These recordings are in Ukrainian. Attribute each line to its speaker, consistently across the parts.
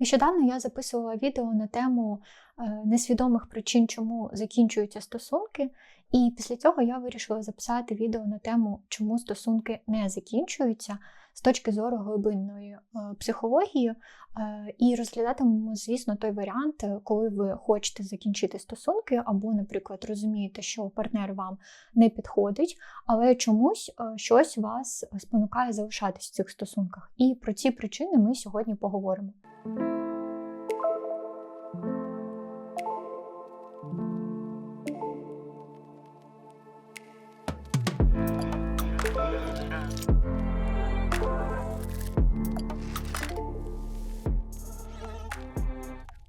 Speaker 1: Нещодавно я записувала відео на тему е, несвідомих причин, чому закінчуються стосунки, і після цього я вирішила записати відео на тему, чому стосунки не закінчуються з точки зору глибинної е, психології. Е, і розглядатимемо, звісно, той варіант, коли ви хочете закінчити стосунки, або, наприклад, розумієте, що партнер вам не підходить, але чомусь щось вас спонукає залишатись в цих стосунках. І про ці причини ми сьогодні поговоримо.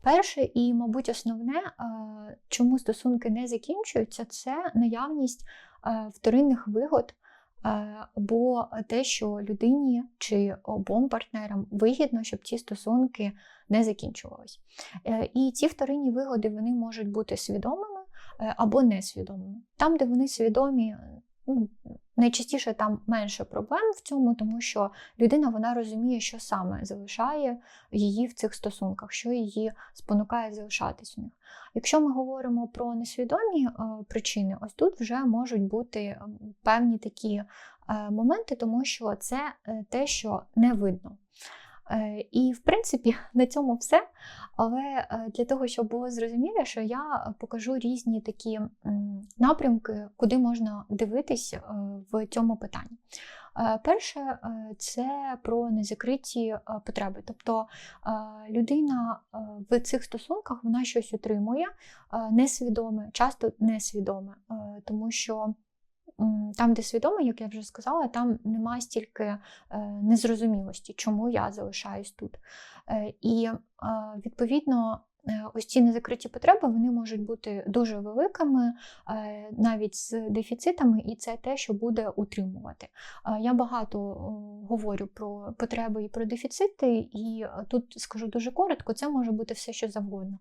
Speaker 1: Перше і, мабуть, основне, чому стосунки не закінчуються, це наявність вторинних вигод або те, що людині чи обом партнерам вигідно, щоб ці стосунки не закінчувались. Е, і ці вторинні вигоди вони можуть бути свідомими е, або несвідомими. Там, де вони свідомі, ну, найчастіше там менше проблем в цьому, тому що людина вона розуміє, що саме залишає її в цих стосунках, що її спонукає залишатись в них. Якщо ми говоримо про несвідомі е, причини, ось тут вже можуть бути певні такі е, моменти, тому що це е, те, що не видно. Е, і, в принципі, на цьому все. Але е, для того, щоб було зрозуміліше, я покажу різні такі напрямки, куди можна дивитись е, в цьому питанні. Перше, це про незакриті потреби. Тобто людина в цих стосунках вона щось отримує несвідоме, часто несвідоме, тому що там, де свідомо, як я вже сказала, там немає стільки е, незрозумілості, чому я залишаюсь тут. Е, і відповідно Е, ось ці незакриті потреби вони можуть бути дуже великими, навіть з дефіцитами, і це те, що буде утримувати. Я багато говорю про потреби і про дефіцити, і тут скажу дуже коротко: це може бути все, що завгодно.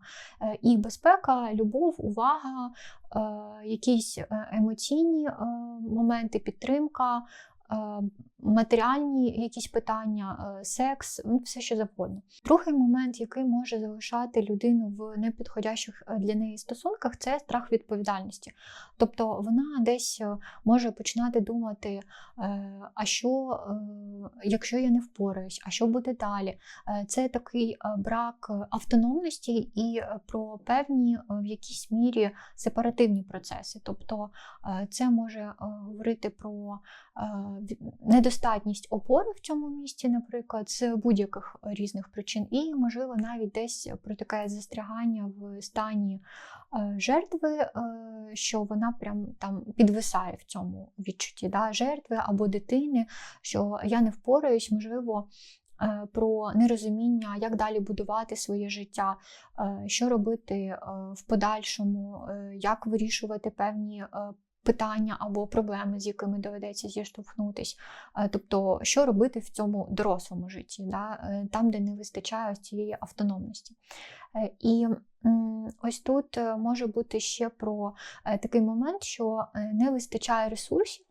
Speaker 1: І безпека, любов, увага, якісь емоційні моменти, підтримка. Матеріальні якісь питання, секс, ну все що завгодно. Другий момент, який може залишати людину в непідходящих для неї стосунках, це страх відповідальності. Тобто вона десь може починати думати, е, а що, е, якщо я не впораюсь, а що буде далі? Е, це такий брак автономності і про певні в якійсь мірі сепаративні процеси. Тобто це може говорити про недостатність опори в цьому місці, наприклад, з будь-яких різних причин, і, можливо, навіть десь протикає застрягання в стані е, жертви, е, що вона прям там підвисає в цьому відчутті да, жертви або дитини, що я не впораюсь, можливо. Е, про нерозуміння, як далі будувати своє життя, що робити в подальшому, як вирішувати певні питання або проблеми, з якими доведеться зіштовхнутись. Е, тобто, що робити в цьому дорослому житті, да? Е, там, де не вистачає цієї автономності. Е, і ось тут може бути ще про такий момент, що не вистачає ресурсів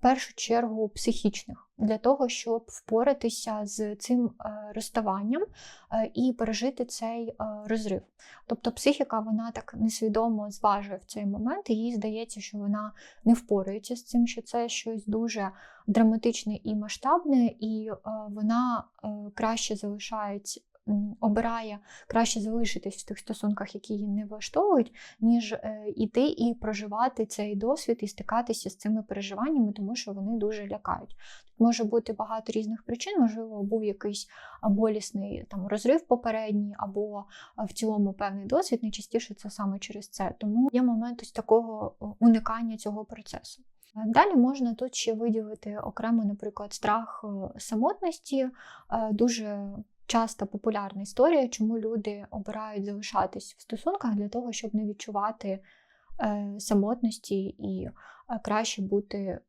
Speaker 1: першу чергу психічних, для того, щоб впоратися з цим е, розставанням е, і пережити цей е, розрив. Тобто психіка вона так несвідомо зважує в цей момент, і їй здається, що вона не впорається з цим, що це щось дуже драматичне і масштабне, і вона краще залишається обирає краще залишитись в тих стосунках, які її не влаштовують, ніж іти е, і проживати цей досвід і стикатися з цими переживаннями, тому що вони дуже лякають. Тут може бути багато різних причин, можливо, був якийсь болісний там розрив попередній, або в цілому певний досвід. Найчастіше це саме через це. Тому є момент ось такого уникання цього процесу. Далі можна тут ще виділити окремо, наприклад, страх самотності, е, дуже часто популярна історія, чому люди обирають залишатись в стосунках для того, щоб не відчувати е, самотності і е, краще бути е,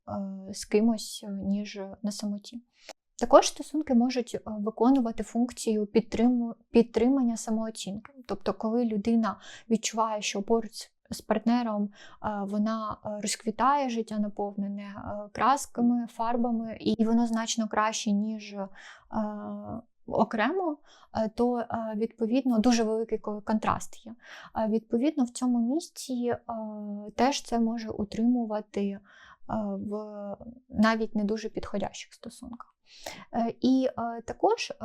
Speaker 1: з кимось, ніж на самоті. Також стосунки можуть виконувати функцію підтримання самооцінки. Тобто, коли людина відчуває, що поруч з партнером вона розквітає життя наповнене красками, фарбами, і воно значно краще, ніж окремо, то відповідно дуже великий контраст є. Відповідно, в цьому місці теж це може утримувати в навіть не дуже підходящих стосунках. Е, і е, також е,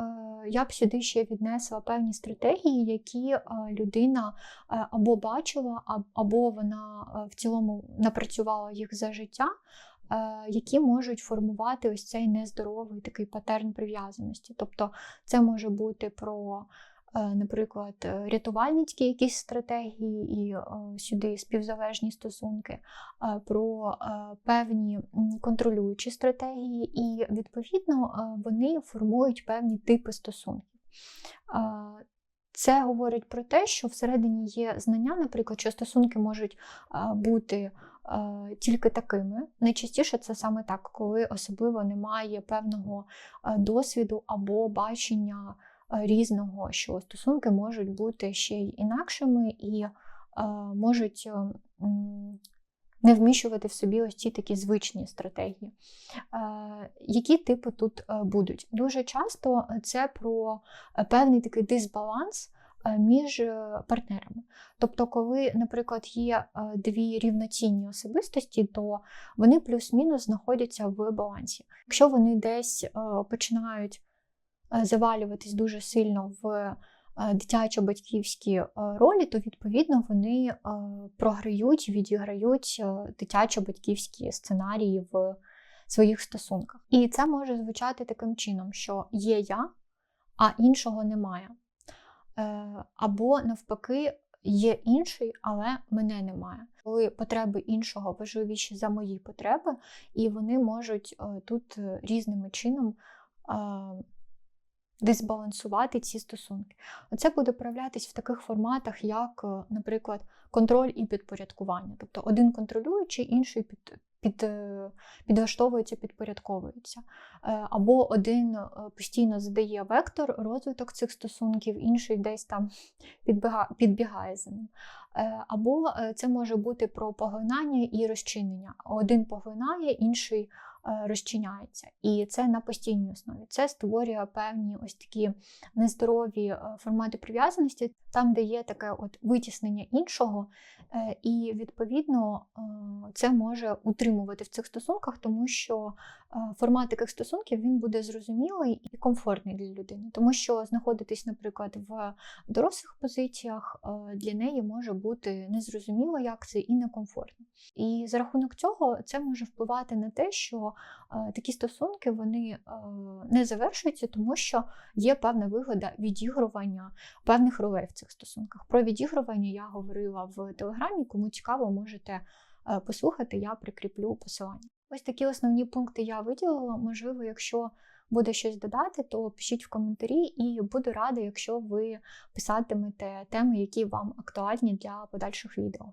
Speaker 1: я б сюди ще віднесла певні стратегії, які людина або бачила, або вона в цілому напрацювала їх за життя, які можуть формувати ось цей нездоровий такий патерн прив'язаності. Тобто це може бути про Е, наприклад, е, рятувальницькі якісь стратегії і е, сюди співзалежні стосунки, про певні контролюючі стратегії, і, відповідно, вони формують певні типи стосунків. Це говорить про те, що всередині є знання, наприклад, що стосунки можуть бути тільки такими. Найчастіше це саме так, коли особливо немає певного досвіду або бачення різного, що стосунки можуть бути ще й інакшими і можуть не вміщувати в собі ось ці такі звичні стратегії. Які типи тут будуть? Дуже часто це про певний такий дисбаланс. Між партнерами. Тобто, коли, наприклад, є дві рівноцінні особистості, то вони плюс-мінус знаходяться в балансі. Якщо вони десь починають Е, завалюватись дуже сильно в е, дитячо-батьківські е, ролі, то відповідно вони програють, відіграють дитячо-батьківські сценарії в своїх стосунках. І це може звучати таким чином, що є я, а іншого немає. Або навпаки. Є інший, але мене немає. Коли потреби іншого важливіші за мої потреби, і вони можуть тут різними чином дисбалансувати ці стосунки. Оце буде проявлятись в таких форматах, як, е, наприклад, контроль і підпорядкування. Тобто один контролюючий, інший під, е, підлаштовується, підпорядковується. Е, або один постійно задає вектор, розвиток цих стосунків, інший десь там підбігає, підбігає за ним. Або це може бути про поглинання і розчинення. Один поглинає, інший Е, розчиняється. І це на постійній основі. Це створює певні ось такі нездорові е, формати прив'язаності, там, де є таке от витіснення іншого, е, і відповідно це може утримувати в цих стосунках, тому що формат таких стосунків він буде зрозумілий і комфортний для людини, тому що знаходитись, наприклад, в дорослих позиціях для неї може бути незрозуміло, як це і некомфортно. І за рахунок цього це може впливати на те, що такі стосунки вони не завершуються, тому що є певна вигода відігрування певних ролей в цих стосунках. Про відігрування я говорила в телеграмі. Кому цікаво, можете послухати, я прикріплю посилання. Ось такі основні пункти я виділила. Можливо, якщо буде щось додати, то пишіть в коментарі, і буду рада, якщо ви писатимете теми, які вам актуальні для подальших відео.